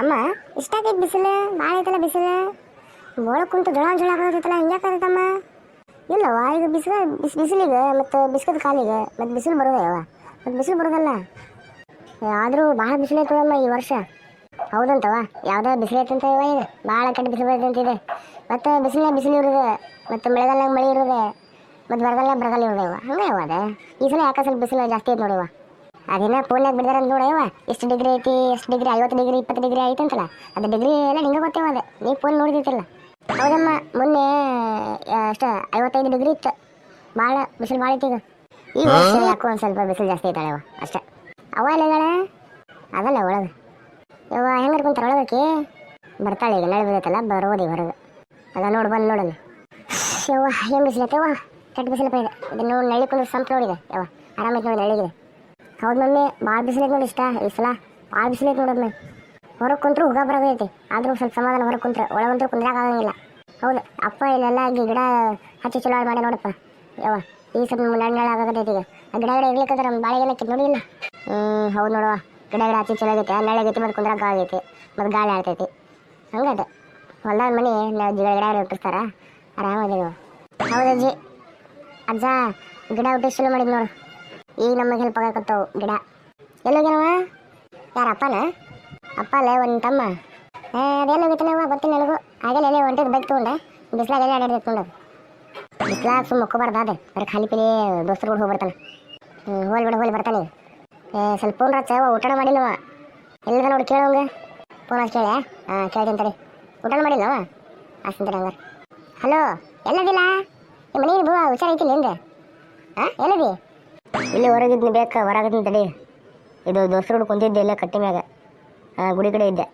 ಅಮ್ಮ ಇಷ್ಟಾಗೈತೆ ಬಿಸಿಲು ಭಾಳ ಐತಲ್ಲ ಬಿಸಿಲು. ಒಳಗೆ ಕುಂತು ಜೋಳ ಜಳ ಆಗೋದೈತಲ್ಲ ಹಿಂಗ್ಯಾಕಾಗತ್ತಮ್ಮ ಇಲ್ಲವ ಈಗ ಬಿಸಿಲು, ಬಿಸಿ, ಬಿಸಿಲಿಗೆ ಮತ್ತು ಬಿಸ್ಕದ ಕಾಲಿಗೆ ಮತ್ತು ಬಿಸಿಲು ಬರೋದವ ಮತ್ತು ಬಿಸಿಲು ಬರೋದಲ್ಲ. ಆದರೂ ಭಾಳ ಬಿಸಿಲು ಈ ವರ್ಷ. ಹೌದಂತವ ಯಾವುದೋ ಬಿಸಿಲು ಐತಂತ ಇವ ಈಗ. ಭಾಳ ಕೆಟ್ಟ ಬಿಸಿಲು ಬರ್ತಂತಿದೆ ಮತ್ತು ಬಿಸಿಲೇ ಬಿಸಿಲು ಇರೋದು, ಮತ್ತು ಮಳೆಗಾಲ ಮಳೆ ಇರೋದೆ, ಮತ್ತು ಬರಗಾಲ ಬರಗಾಲ ಇರೋದೆ ಇವ. ಹಂಗೆ ಅವ ಅದೇ. ಈ ಸಲ ಯಾಕೆ ಸ್ವಲ್ಪ ಬಿಸಿಲು ಜಾಸ್ತಿ ಐತೆ ನೋಡಿವ ಅದೇನ ಫೋನ್ಯಾಗ ಬಿಡ್ದಾರ ಅಂತ ನೋಡವ ಎಷ್ಟು ಡಿಗ್ರಿ ಐತಿ ಎಷ್ಟು ಡಿಗ್ರಿ ಐವತ್ತು ಡಿಗ್ರಿ ಇಪ್ಪತ್ತು ಡಿಗ್ರಿ ಐತಂತಲ್ಲ ಅದು ಡಿಗ್ರಿ ಎಲ್ಲ ನಿಂಗೆ ಗೊತ್ತೇವ ಅದ. ನೀವು ಫೋನ್ ನೋಡಿದಿತ್ತಲ್ಲ ಹೌದಮ್ಮ ಮೊನ್ನೆ ಅಷ್ಟ ಐವತ್ತೈದು ಡಿಗ್ರಿ ಇತ್ತು. ಭಾಳ ಬಿಸಿಲು ಭಾಳ ಐತಿ ಈಗ. ಈ ವರ್ಷ ಯಾಕೋ ಒಂದು ಸ್ವಲ್ಪ ಬಿಸಿಲು ಜಾಸ್ತಿ ಐತಾಳೆವ ಅಷ್ಟೇ. ಅವ ಎಲೆಗಳ ಅದಲ್ಲ ಒಳಗೆ. ಯವ್ವ ಹೆಂಗೆ ಇರ್ಕೊಂತಾರೆ ಒಳಗಕ್ಕೆ? ಬರ್ತಾಳೆ ಈಗ ನಳೆ ಬಿದ್ದೈತಲ್ಲ ಬರೋದಿ ಹೊರಗೆ. ಅದ ನೋಡಿ ಬಂದು ನೋಡಲ್ಲ ಯವ್ವ ಹೆಂಗೆ ಬಿಸಿಲತ್ತವ್ವ ಕೆಟ್ಟ ಬಿಸಿಲಪ್ಪ ಇದೆ ಇದನ್ನ ನೋಡಿ ನಳ್ಳಿ ಕುಂದ್ರೆ ಸಂಪ ನೋಡಿದೆ ಯವ್ವ. ಆರಾಮಾಗಿ ನೋಡಿ ನಳ್ಳಿಗಿದೆ. ಹೌದು ಮಮ್ಮಿ ಭಾಳ ಬಿಸಿಲೈತೆ ನೋಡಿ ಇಷ್ಟ, ಈ ಸಲ ಭಾಳ ಬಿಸಿಲೈತೆ ನೋಡಮ್ಮಿ ಹೊರಗೆ ಕುಂತ್ರು ಹುಗ ಬರೋದೈತಿ ಆದರೂ ಸ್ವಲ್ಪ ಸಮಾಧಾನ ಹೊರಗೆ ಕುಂತ್ರೆ ಒಳಗಂತೂ ಕುಂದ್ರಾಗ ಆಗಂಗಿಲ್ಲ. ಹೌದು, ಅಪ್ಪ ಇಲ್ಲೆಲ್ಲ ಗಿಡ ಹಚ್ಚಿ ಚಲೋ ಮಾಡಿ ನೋಡಪ್ಪ. ಯಾವ ಈ ಸ್ವಲ್ಪ ನೆಳ ಆಗತೈತಿ ಈಗ. ಆ ಗಿಡ ಗಿಡ ಇರ್ಲಿಕ್ಕಂದ್ರೆ ನಮ್ಮ ಬಾಳೆ ಏನಕ್ಕೆ ನೋಡಿಲ್ಲ ಹ್ಞೂ ಹೌದು ನೋಡುವ ಗಿಡ ಗಿಡ ಹಚ್ಚಿ ಚಲೋ ಆಗೈತೆ ನೆಳ ಆಗೈತಿ ಮತ್ತು ಕುಂದ್ರಾಗ ಆಗೈತಿ, ಮತ್ತು ಗಾಳಿ ಆಡ್ತೈತಿ. ಹಂಗದೆ ಹೊಲ್ದಾಗ ಮನೆ ಗಿಡ ಗಿಡ ಹುಟ್ಟಿಸ್ತಾರ ಆರಾಮಾಗಿ ಹೌದಜ್ಜಿ ಅಜ್ಜ ಗಿಡ ಹುಟ್ಟಿಸ್ ಚಲೋ ಮಾಡಿದ್ ನೋಡು. ಈಗ ನಮಗೆ ಹೆಲ್ಪ್ ಆಗಕತ್ತವು ಗಿಡ. ಎಲ್ಲೋಗ್ಯಾನವ ಯಾರ ಅಪ್ಪನ? ಅಪ್ಪ ಅಲ್ಲೇ ಒಂದು ತಮ್ಮ. ಅದೇನು ಹೋಗಿತ್ತಾನವ ಗೊತ್ತಿಲ್ಲ ನನಗೂ. ಆಗಲೇ ಎಲೆ ಹೊಂಟಿದ್ ಬೈಕ್ ತೊಗೊಂಡೆ, ಬಿಸ್ಲಾಗ ಎಲೆ ಆಡಾಡಿದ್ ನೋಡು ಬಿಸ್ಲಾಗ ಸುಮ್ಮ ಮುಕ್ಕೋಬಾರ್ದು ಅದೇ, ಬರೀ ಖಾಲಿ ಪಿಲಿ ದೋಸ್ತರು ಹ್ಞೂ ಹೋಲ್ ಬಿಡ, ಹೋಲಿ ಬರ್ತಾನೆ ಏ, ಸ್ವಲ್ಪ ಫೋನ್ ರಚ್ಚ ಊಟ ಮಾಡಿಲ್ಲವ ಎಲ್ಲದ ನೋಡಿ ಕೇಳೋಂಗ ಫೋನ್ ಹಚ್ಚಿ ಕೇಳಿ ಹಾಂ, ಕೇಳ್ತೀನಿ ತಡಿ. ಊಟ ಮಾಡಿಲ್ಲವ ಅಷ್ಟಂತಾರೆ ಹಂಗಾರೆ ಹಲೋ ಎಲ್ಲದಿಲ್ಲ? ನಿಮ್ಮ ಮನೇಲಿ ಬುವ ಹುಷಾರೈತಿಲ್ಲ ಹಿಂದೆ ಹಾಂ, ಎಲ್ಲದಿ? ಇಲ್ಲಿ ಹೊರಗಿದ್ನಿ ಬೇಕ? ಹೊರಗಿದ್ನಿ ತಡಿ. ಇದು ದೋಸ್ತರು ಕುಂತಿದ್ದೆ, ಇಲ್ಲ ಕಟ್ಟಿ ಮ್ಯಾಗ. ಹಾಂ ಗುಡಿ ಕಡೆ ಇದ್ದೆ.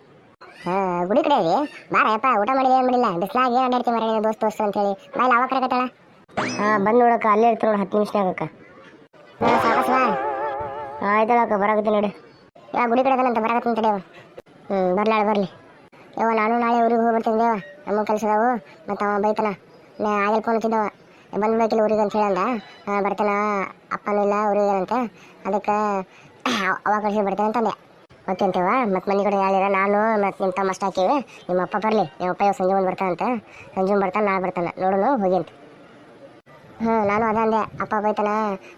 ಹಾಂ ಗುಡಿ ಕಡೆ ರೀ ಬಾರಪ್ಪ ಊಟ ಮಾಡಿದೆ ಏನು ಮಾಡಿಲ್ಲ? ಬಿಸ್ಲಾಗ ಏನು ಅಡ್ಡಾಡ್ತಿ ಮರ ದೋಸ್ತ ದೋಸ್ತ ಅಂತೇಳಿ. ಬಾಯ್ ಅವಾಗ ಕರೆಕತ್ತಾಳ ಹಾಂ ಬಂದು ನೋಡಕ್ಕ, ಅಲ್ಲೇ ಇರ್ತಿ ನೋಡಿ ಹತ್ತು ನಿಮಿಷ ಅಕ್ಕ. ಹಾಂ ಸಾಕಸ್ ಬಾ. ಹಾಂ ಬರಾಕತ್ತೀನಿ ನೋಡಿ. ಯಾ, ಗುಡಿ ಕಡೆ ಅದಲ್ಲಂತ ಬರಾಕತ್ತೀನಿ ತಡಿಯವ ಹ್ಞೂ ಬರ್ಲಾಳ ಬರಲಿ ಯವ ನಾನು ನಾಳೆ ಊರಿಗೆ ಹೋಗಿ ಬರ್ತೀನಿ ದೇವ ನಮ್ಮ ಕೆಲಸದವು. ಮತ್ತು ಅವ ಬೈತಾನ. ನಾ, ಆಗಲ್ ಫೋನ್ ಹಚ್ಚಿದ್ದವ. ಬಂದ್ಬೇಕಿಲ್ಲ ಊರಿಗೆ ಅಂತ ಹೇಳಂದ ಬರ್ತಾನ, ಅಪ್ಪನೂ ಇಲ್ಲ ಊರಿಗೆ ಅಂತ. ಅದಕ್ಕೆ ಅವಾಗ ಕಳಿಸಿ ಬರ್ತಾನೆ ಅಂತಂದೆ. ಓಕೆ ಅಂತೇವ ಮತ್ತು ಮನೆ ಕಡೆ ಹೇಳಿರ ನಾನು ಮತ್ತು ನಿಮ್ಮ ತಮ್ಮ ಅಷ್ಟು ಹಾಕಿವಿ. ನಿಮ್ಮ ಅಪ್ಪ ಬರಲಿ, ನಿಮ್ಮ ಅಪ್ಪ ಇವಾಗ ಸಂಜೆ ಬಂದು ಬರ್ತಾನಂತ ಸಂಜೆ ಬರ್ತಾನೆ ನಾಳೆ ಬರ್ತಾನೆ. ನೋಡೋಣ ಹೋಗಿ ಅಂತ. ಹಾಂ ನಾನು ಅದ ಅಂದೆ, ಅಪ್ಪ ಬೈತಾನ,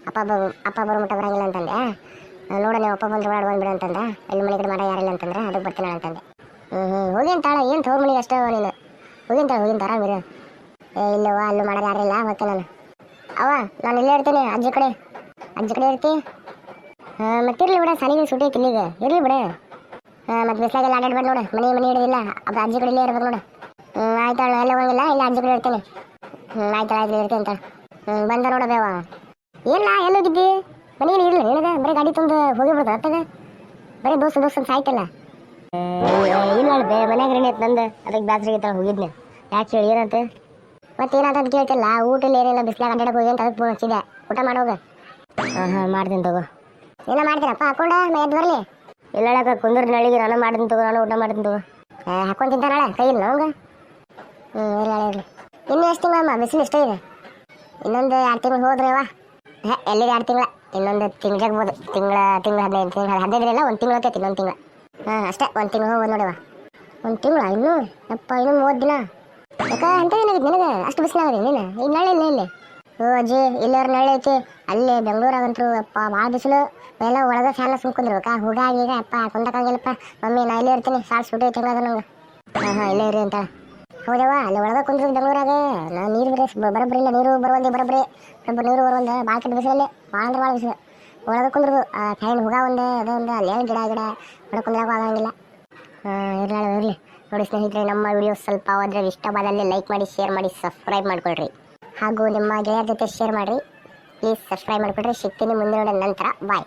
ಅಪ್ಪ ಬ, ಅಪ್ಪ ಬರೋ ಮಟ್ಟ ಬರಂಗಿಲ್ಲ ಅಂತಂದೆ. ನೋಡೋಣ ನೋಡ, ನೀವು ಅಪ್ಪ ಬಂದು ಓಡಾಡಿ ಬಂದ್ಬಿಡು ಅಂತಂದ. ಎಲ್ಲಿ ಮನೆ ಕಡೆ ಮಾಡ ಯಾರಿಲ್ಲ ಅಂತಂದ್ರೆ ಅದಕ್ಕೆ ಬರ್ತೀನಿ ಅಂತಂದೆ. ಹ್ಞೂ ಹ್ಞೂ ಹೋಗಿ ಅಂತಾಳ ಏನು ತೋರ್ ಮನೆಗೆ ಅಷ್ಟೇ ನೀನು. ಹೋಗಿ ಅಂತಾಳೆ ಹೋಗಿ ಅಂತಾರ ಇಲ್ಲವ ಅಲ್ಲೂ ಮಾಡೋದು ಯಾರಿಲ್ಲ ಓಕೆ ನಾನು. ಅವ ನಾನು ಇಲ್ಲೇ ಇರ್ತೀನಿ, ಅಜ್ಜಿ ಕಡೆ. ಅಜ್ಜಿ ಕಡೆ ಇರ್ತಿ? ಹಾಂ ಮತ್ತಿರ್ಲಿ ಬಿಡ ಸನಿಗೆ ಸುಟಿ ಐತಿ ಇರಲಿ ಇರ್ಲಿ ಬಿಡ. ಮತ್ತೆ ಬಿಸ್ಲಾಗೆಲ್ಲ ಆಡಾಡ್ಬೇಡ ನೋಡು, ಮನೆ ಮನೆ ಹಿಡಿದಿಲ್ಲ, ಅಪ್ಪ ಅಜ್ಜಿ ಕಡೆ ಇಲ್ಲೇ ಇರ್ಬೇಕು ನೋಡು. ಹ್ಞೂ ಆಯ್ತಾಳ ಎಲ್ಲ ಹೋಗಿಲ್ಲ, ಇಲ್ಲ ಅಜ್ಜಿ ಕಡೆ ಇರ್ತೀನಿ. ಹ್ಞೂ ಆಯ್ತು ಆಯ್ತು ಇರ್ತೀನಿ ಅಂತ. ಹ್ಞೂ ಬಂದ ಬೇವ. ಇಲ್ಲ ಎಲ್ಲೋಗಿದ್ದಿ ಮನೇಲಿ ಇರಲಿಲ್ಲ ನಿನಗೆ? ಬರೀ ಗಾಡಿ ತಂದು ಹೋಗಿ ಅತ್ತಾಗ? ಬರೀ ದೋಸ್ತ ದೋಸ್ತ ಸಾಯ್ತಲ್ಲ. ಇಲ್ಲ ಬೇ ಮನ್ಯಾಗ ರೆಡಿ ಐತೆ ನಂದು. ಅದಕ್ಕೆ ಬ್ಯಾಸರಿಗೆ ಹೋಗಿದ್ನೆ. ಯಾಕೆ ಹೇಳಿ ಏನಂತ? ಮತ್ತೆ ಏನಾತ ಅಂತ ಕೇಳ್ತಿಲ್ಲ ಊಟ ಇಲ್ಲ ಬಿಸ್ಲಾಗ ಅಡ್ಡಾಡಕ್ಕೆ ಹೋಗಿ ಅಂತ ಅದಕ್ಕೆ ಫೋನ್ ಹಚ್ಚಿದೆ ಊಟ ಮಾಡೋಗ ಹಾಂ ಹಾಂ ಮಾಡ್ತೀನಿ ತಗೋ. ಏನ ಮಾಡ್ತೀರಪ್ಪ, ಹಾಕೊಂಡ ಎದ್ದು ಬರಲಿ? ಹೇಳಕ್ಕ ಕುಂದ್ರ ನಳಿಗೆ ನಾನು ಮಾಡ್ತೀನಿ ತಗೋ, ನಾನು ಊಟ ಮಾಡ್ತೀನಿ ತಗೋ. ಹಾಕೊಂಡು ತಿಂತಾನಳ ಕೈ ಇಲ್ಲ ಅವಂಗ? ಹ್ಞೂ ಇಲ್ಲ ಎಷ್ಟು ತಿಂಗಳಮ್ಮ, ಬಿಸಿಲು ಎಷ್ಟೇ ಇದೆ ಇನ್ನೊಂದು ಎರಡು ತಿಂಗಳು ಹೋದ್ರವ ಹೇ ಎಲ್ಲಿಗೆ ಎರಡು ತಿಂಗಳ? ಇನ್ನೊಂದು ತಿಂಗ್ಳಾಗ್ಬೋದು ತಿಂಗಳ ತಿಂಗಳ ಹದಿನೈದು ತಿಂಗಳ ಹದಿನೈದು ಇಲ್ಲ, ಒಂದು ತಿಂಗಳು ಹೋಗ್ತೈತಿ ಇನ್ನೊಂದು ತಿಂಗಳ. ಹಾಂ, ಅಷ್ಟೇ, ಒಂದು ತಿಂಗಳು ಹೋಗ್ಬೋದು ನೋಡವಾ ಒಂದು ತಿಂಗಳ ಇನ್ನೂ? ಅಪ್ಪ ಇನ್ನೂ ಮೂವತ್ತು ದಿನ? ಯಾಕ ಅಂತ ಏನಾಗಿದೆ? ನಿನಗೆ ಅಷ್ಟು ಬಿಸಿಲಾಗದೆ ನೀನು ಈಗ ನಾಳೆ ಇಲ್ಲ ಇಲ್ಲಿ ಓ ಅಜ್ಜಿ ಇಲ್ಲವ್ರ ನಾಳೆ ಐತಿ ಅಲ್ಲಿ ಬೆಂಗಳೂರಾಗಂತೂ ಅಪ್ಪ ಭಾಳ ಬಿಸಿಲು. ಎಲ್ಲ ಒಳಗೆ ಫ್ಯಾನ್ ಸುಮ್ಕೊಂಡಿರ್ಬೇಕಾ ಹುಡುಗ ಈಗ ಅಪ್ಪ ಕುಂದಕ್ಕಾಗಿಲ್ಲಪ್ಪ ಮಮ್ಮಿ, ನಾ ಇಲ್ಲೇ ಇರ್ತೀನಿ. ಸಾಲ್ ಸುಟ್ಟು ಐತಿ ಅದು ನಂಗೆ. ಹಾಂ ಹಾಂ ಇಲ್ಲೇ ಇರಿ ಅಂತ. ಹೌದವ್ವ, ಅಲ್ಲಿ ಒಳಗೆ ಕುಂದ್ರು ಬೆಂಗಳೂರಾಗೆ. ನಾ ನೀರು ಬರೀ ಬರೋಬ್ಬರಿ ಇಲ್ಲ, ನೀರು ಬರುವಂತೆ ಬರೋಬ್ಬರಿ ಬರೋಬ್ಬರಿ ನೀರು ಬರುವಂತೆ ಭಾಳ ಕೆಟ್ಟ ಬಿಸಿಲಲ್ಲಿ. ಭಾಳ ಅಂದ್ರೆ ಭಾಳ ಬಿಸಿಲು. ಒಳಗೆ ಕುಂದ್ರು ಫ್ಯಾನ್, ಹೋಗ ಒಂದೆ, ಅದು ಒಂದು. ಅಲ್ಲಿ ಗಿಡ ಗಿಡ. ಒಳಗೆ ಕುಂದ್ರಾಗ ಆಗಂಗಿಲ್ಲ. ಹಾಂ, ಇರಲಿ ಇರಲಿ. ನೋಡಿ ಸ್ನೇಹಿತರೆ, ನಮ್ಮ ವಿಡಿಯೋ ಸ್ವಲ್ಪ ಹೋದ್ರೆ ಇಷ್ಟವಾದಲ್ಲಿ ಲೈಕ್ ಮಾಡಿ ಶೇರ್ ಮಾಡಿ ಸಬ್ಸ್ಕ್ರೈಬ್ ಮಾಡ್ಕೊಳ್ರಿ. ಹಾಗೂ ನಿಮ್ಮ ಗೆಳೆಯರ ಜೊತೆ ಶೇರ್ ಮಾಡಿರಿ. ಪ್ಲೀಸ್ ಸಬ್ಸ್ಕ್ರೈಬ್ ಮಾಡಿಕೊಡ್ರಿ ಸಿಗ್ತೀನಿ ಮುಂದಿನ ನಂತರ. ಬಾಯ್